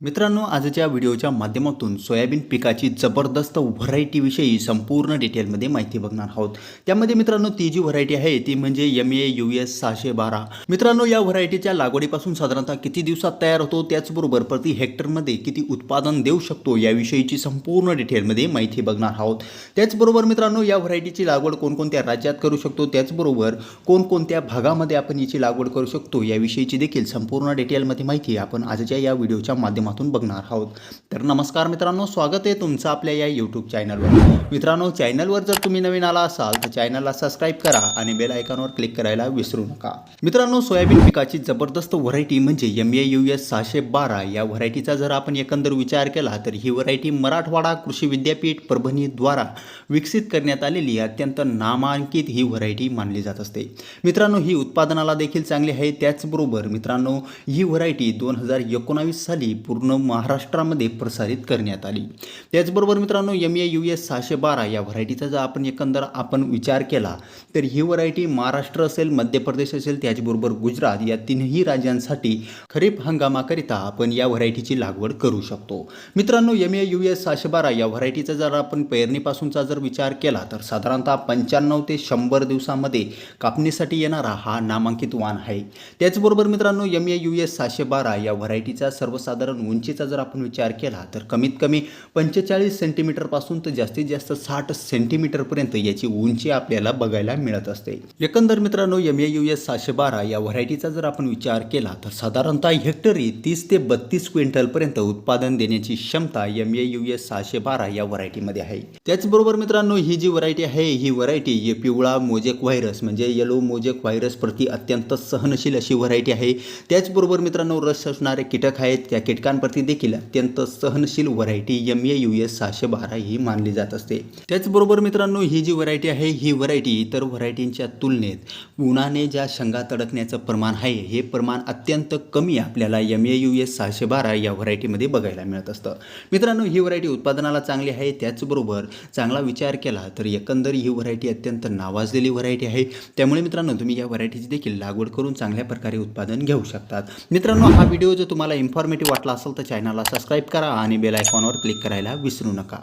मित्रांनो आजच्या व्हिडिओच्या माध्यमातून सोयाबीन पिकाची जबरदस्त व्हरायटीविषयी संपूर्ण डिटेलमध्ये माहिती बघणार आहोत. त्यामध्ये मित्रांनो ती जी व्हरायटी आहे ती म्हणजे एम ए यू एस सहाशे बारा. मित्रांनो या व्हरायटीच्या लागवडीपासून साधारणतः किती दिवसात तयार होतो? त्याचबरोबर प्रति हेक्टरमध्ये किती उत्पादन देऊ शकतो? याविषयीची संपूर्ण डिटेलमध्ये माहिती बघणार आहोत. त्याचबरोबर मित्रांनो या व्हरायटीची लागवड कोणकोणत्या राज्यात करू शकतो? त्याचबरोबर कोणकोणत्या भागामध्ये आपण याची लागवड करू शकतो? याविषयीची देखील संपूर्ण डिटेलमध्ये माहिती आपण आजच्या या व्हिडिओच्या माध्यमातून बघणार आहोत. तर नमस्कार मित्रांनो स्वागत आहे तुमचं आपल्या या यूट्यूब चॅनलवर मित्रांनो चॅनलवर जर तुम्ही नवीन आला असाल तर चॅनलला सबस्क्राईब करा आणि बेल आयकॉनवर क्लिक करायला विसरू नका. मित्रांनो सोयाबीन पिकाची जबरदस्त व्हरायटी म्हणजे एम ए यू एस सहाशे बारा. या व्हरायटीचा जर आपण एकंदर विचार केला तर ही व्हरायटी मराठवाडा कृषी विद्यापीठ परभणीद्वारा विकसित करण्यात आलेली अत्यंत नामांकित ही व्हरायटी मानली जात असते. मित्रांनो ही उत्पादनाला देखील चांगली आहे त्याचबरोबर मित्रांनो ही व्हरायटी दोन हजार एकोणावीस साली पूर्ण पूर्ण महाराष्ट्रामध्ये प्रसारित करण्यात आली. त्याचबरोबर मित्रांनो एम ए यू एस सहाशे बारा या व्हरायटीचा जर आपण एकंदर आपण विचार केला तर ही व्हरायटी महाराष्ट्र असेल मध्य प्रदेश असेल त्याचबरोबर गुजरात या तीनही राज्यांसाठी खरीप हंगामाकरिता आपण या व्हरायटीची लागवड करू शकतो. मित्रांनो एम ए यू एस सहाशे बारा या व्हरायटीचा जर आपण पेरणीपासूनचा जर विचार केला तर साधारणतः पंच्याण्णव ते शंभर दिवसामध्ये कापणीसाठी येणारा हा नामांकित वाण आहे. त्याचबरोबर मित्रांनो एम ए यू एस सहाशे बारा या व्हरायटीचा सर्वसाधारण उंचीचा जर आपण विचार केला तर कमीत कमी पंचेचाळीस सेंटीमीटरपासून तर जास्तीत जास्त साठ सेंटीमीटरपर्यंत याची उंची आपल्याला बघायला मिळत असते. एकंदर मित्रांनो एम ए यू एस सहाशे बारा या व्हरायटीचा जर आपण विचार केला तर साधारणतः हेक्टरी तीस ते बत्तीस क्विंटलपर्यंत उत्पादन देण्याची क्षमता एम ए यू एस सहाशे बारा या व्हरायटीमध्ये आहे. त्याचबरोबर मित्रांनो ही जी व्हरायटी आहे ही व्हरायटी ये पिवळा मोजेक व्हायरस म्हणजे येलो मोजेक व्हायरस प्रति अत्यंत सहनशील अशी व्हरायटी आहे. त्याचबरोबर मित्रांनो रस असणारे कीटक आहेत त्या कीटकांप्रती देखील अत्यंत सहनशील variety M A U S सहाशे बारा ही मानली जात असते. त्याचबरोबर मित्रांनो ही जी व्हरायटी आहे ही व्हरायटी इतर व्हरायटींच्या तुलनेत उन्हाने ज्या शंगा तडकण्याचं प्रमाण आहे हे प्रमाण अत्यंत कमी आपल्याला एम ए यू एस सहाशे बारा या व्हरायटीमध्ये बघायला मिळत असतं. मित्रांनो ही व्हरायटी उत्पादनाला चांगली आहे त्याचबरोबर चांगला विचार केला तर एकंदर ही व्हरायटी अत्यंत नावाजलेली व्हरायटी आहे. त्यामुळे मित्रांनो तुम्ही या व्हरायटीची देखील लागवड करून चांगल्या प्रकारे उत्पादन घेऊ शकतात. मित्रांनो हा व्हिडिओ जर तुम्हाला इन्फॉर्मेटिव्ह वाटला असेल तर चॅनलला सबस्क्राईब करा आणि बेल आयकॉनवर क्लिक करायला विसरू नका.